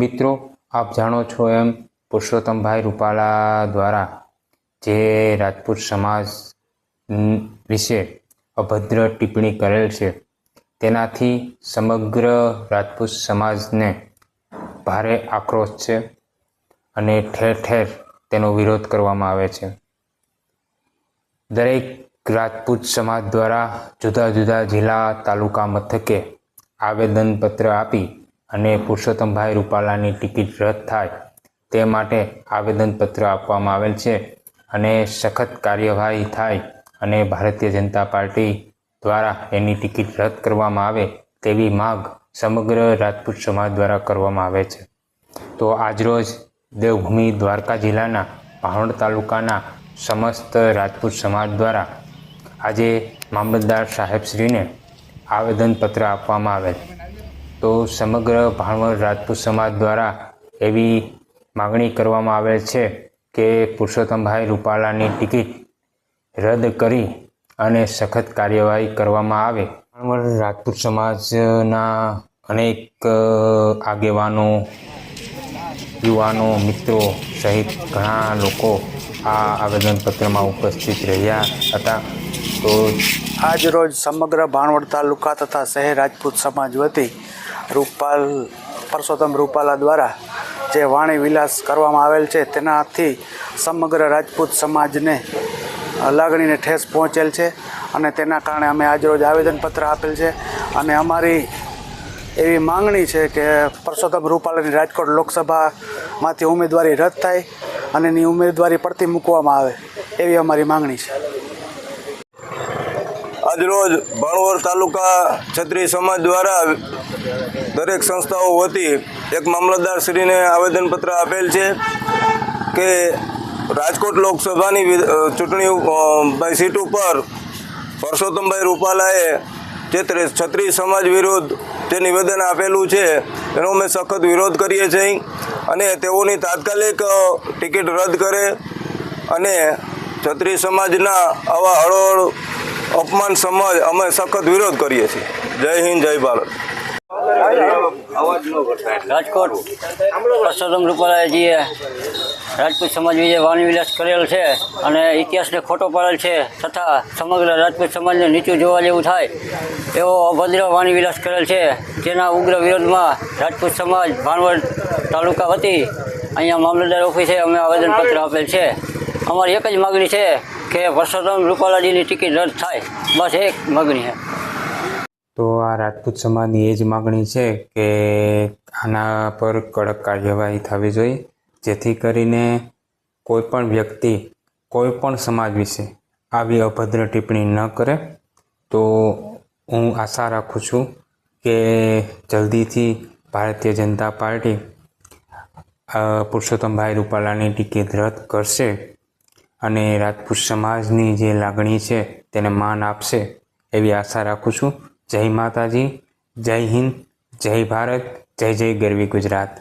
મિત્રો, આપ જાણો છો એમ પુરુષોત્તમભાઈ રૂપાલા દ્વારા જે રાજપૂત સમાજ વિશે અભદ્ર ટિપ્પણી કરેલ છે, તેનાથી સમગ્ર રાજપૂત સમાજને ભારે આક્રોશ છે અને ઠેર ઠેર તેનો વિરોધ કરવામાં આવે છે. દરેક રાજપૂત સમાજ દ્વારા જુદા જુદા જિલ્લા તાલુકા મથકે આવેદનપત્ર આપી અને પુરુષોત્તમભાઈ રૂપાલાની ટિકિટ રદ થાય તે માટે આવેદનપત્ર આપવામાં આવેલ છે અને સખત કાર્યવાહી થાય અને ભારતીય જનતા પાર્ટી દ્વારા એની ટિકિટ રદ કરવામાં આવે તેવી માગ સમગ્ર રાજપૂત સમાજ દ્વારા કરવામાં આવે છે. તો આજરોજ દેવભૂમિ દ્વારકા જિલ્લાના ભાવડ તાલુકાના સમસ્ત રાજપૂત સમાજ દ્વારા આજે મામલતદાર સાહેબશ્રીને આવેદનપત્ર આપવામાં આવેલ. તો સમગ્ર ભાણવડ રાજપૂત સમાજ દ્વારા એવી માગણી કરવામાં આવેલ છે કે પુરુષોત્તમભાઈ રૂપાલાની ટિકિટ રદ કરી અને સખત કાર્યવાહી કરવામાં આવે. ભાણવડ રાજપૂત સમાજના અનેક આગેવાનો, યુવાનો, મિત્રો સહિત ઘણા લોકો આ આવેદનપત્રમાં ઉપસ્થિત રહ્યા હતા. તો આજ રોજ સમગ્ર ભાણવડ તાલુકા તથા શહેર રાજપૂત સમાજ વતી રૂપાલ, પરસોત્તમ રૂપાલા દ્વારા જે વાણી વિલાસ કરવામાં આવેલ છે, તેનાથી સમગ્ર રાજપૂત સમાજને લાગણીને ઠેસ પહોંચેલ છે અને તેના કારણે અમે આજરોજ આવેદનપત્ર આપેલ છે. અને અમારી એવી માંગણી છે કે પરસોત્તમ રૂપાલાની રાજકોટ લોકસભામાંથી ઉમેદવારી રદ થાય અને એની ઉમેદવારી પડતી મૂકવામાં આવે, એવી અમારી માંગણી છે. આજરોજ ભાણવડ તાલુકા છત્રી સમાજ દ્વારા દરેક સંસ્થાઓ વતી એક મામલતદાર શ્રીને આવેદનપત્ર આપેલ છે કે રાજકોટ લોકસભાની ચૂંટણી ભાઈ સીટ ઉપર પરસોત્તમભાઈ રૂપાલાએ જે છત્રી સમાજ વિરુદ્ધ જે નિવેદન આપેલું છે, એનો અમે સખત વિરોધ કરીએ છીએ અને તેઓની તાત્કાલિક ટિકિટ રદ કરે અને છત્રી સમાજના આવા હળોહળ અપમાન સમજ અમે સખત વિરોધ કરીએ છીએ. જય હિન્દ, જય ભારત. રાજકોટ. પરસોત્તમ રૂપાલાજીએ રાજપૂત સમાજ વિશે વાણીવિલાસ કરેલ છે અને ઇતિહાસને ખોટો પાડેલ છે તથા સમગ્ર રાજપૂત સમાજને નીચું જોવા જેવું થાય એવો અભદ્ર વાણી વિલાસ કરેલ છે. જેના ઉગ્ર વિરોધમાં રાજપૂત સમાજ ભાણવડ તાલુકા વતી અહીંયા મામલતદાર ઓફિસે અમે આવેદનપત્ર આપેલ છે. અમારી એક જ માગણી છે કે વર્ષોત્તમ રૂપાલાજીની ટિકિટ રદ થાય. બસ એક માગણી છે. તો આ રાજપૂત સમાજની એ જ માગણી છે કે આના પર કડક કાર્યવાહી થવી જોઈએ, જેથી કરીને કોઈ પણ વ્યક્તિ કોઈ પણ સમાજ વિશે આવી અભદ્ર ટિપ્પણી ન કરે. તો હું આશા રાખું છું કે જલ્દીથી ભારતીય જનતા પાર્ટી પુરુષોત્તમભાઈ રૂપાલાની ટિકિટ રદ કરશે. અને રાજપૂત સમાજની જે લાગણી છે તેને માન આપશે એવી આશા રાખું છું. જય માતાજી, જય હિન્દ, જય ભારત, જય જય ગરવી ગુજરાત.